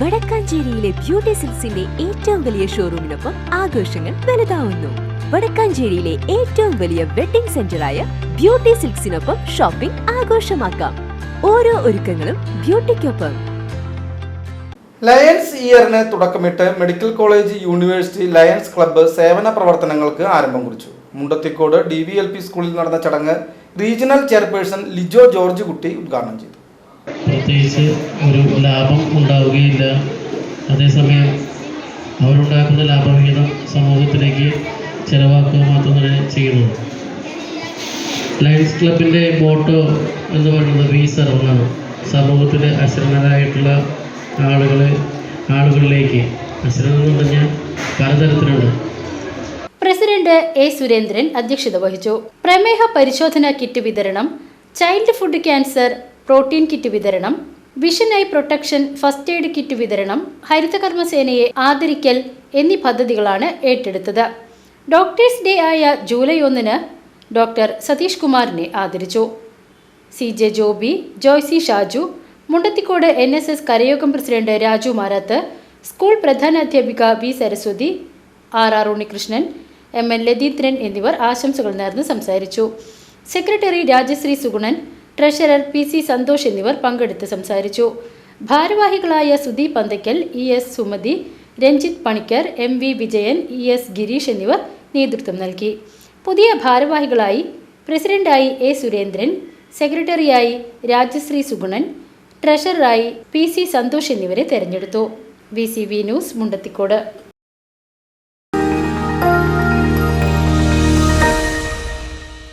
വടക്കാഞ്ചേരിയിലെ beauty സിൽസിന്റെ ഏറ്റവും വലിയ ഷോറൂമിനൊപ്പം ആഘോഷങ്ങൾ വലുതാവുന്നു. വടക്കാഞ്ചേരിയിലെ ഏറ്റവും വലിയ വെഡിംഗ് സെന്ററായ ബ്യൂട്ടി സിൽക്സിനൊപ്പം ഷോപ്പിംഗ് ആഘോഷമാക്കാം. ഓരോ ഒരുക്കങ്ങളും ബ്യൂട്ടിക്കൊപ്പം. ലയൺസ് ഇയറിന് തുടക്കമിട്ട് medical college university Lions club സേവന പ്രവർത്തനങ്ങൾക്ക് ആരംഭം കുറിച്ചു. Mundathikode D V L P സ്കൂളിൽ നടന്ന ചടങ്ങ് റീജിയണൽ ചെയർപേഴ്സൺ ലിജോ ജോർജ് കുട്ടി ഉദ്ഘാടനം ചെയ്തു. പ്രത്യേകിച്ച് ഒരു ലാഭം ഉണ്ടാവുകയില്ല. അതേസമയം അവരുണ്ടാക്കുന്ന ലാഭവിഹിതം സമൂഹത്തിലേക്ക് ചെലവാക്കുക മാത്രം തന്നെ ചെയ്യുന്നത് ലയൺസ് ക്ലബിന്റെ മോട്ടോ എന്ന് പറയുന്നത് വി സർവനാണ് സമൂഹത്തിലെ അശ്രമരായിട്ടുള്ള ആളുകൾ ആളുകളിലേക്ക് അശ്രണം എന്ന് പറഞ്ഞാൽ പലതരത്തിലുണ്ട്. പ്രസിഡന്റ് എ സുരേന്ദ്രൻ അധ്യക്ഷത വഹിച്ചു. പ്രമേഹ പരിശോധന കിറ്റ് വിതരണം child food cancer protein kit വിതരണം vision eye protection first aid kit വിതരണം ഹരിതകർമ്മസേനയെ ആദരിക്കൽ എന്നീ പദ്ധതികളാണ് ഏറ്റെടുത്തത്. ഡോക്ടേഴ്സ് ഡേ ആയ ജൂലൈ ഒന്നിന് ഡോക്ടർ സതീഷ് കുമാറിനെ ആദരിച്ചു. C J Joby Joycy Shaju Mundathikode N S S കരയോഗം president Raju Marath school പ്രധാനാധ്യാപിക V Saraswathi R R Unnikrishnan M N Latheendran എന്നിവർ ആശംസകൾ നേർന്ന് സംസാരിച്ചു. Secretary Rajasree Sugunan treasurer P C Santhosh എന്നിവർ പങ്കെടുത്ത് സംസാരിച്ചു. ഭാരവാഹികളായ Sudeep Panthakkal E S Sumathi Ranjith Panicker M V Vijayan E S Gireesh എന്നിവർ നേതൃത്വം നൽകി. പുതിയ ഭാരവാഹികളായി പ്രസിഡന്റായി എ സുരേന്ദ്രൻ സെക്രട്ടറിയായി രാജശ്രീ സുഗുണൻ ട്രഷററായി പി സി സന്തോഷ് എന്നിവരെ തെരഞ്ഞെടുത്തു. V C V news Mundathikode.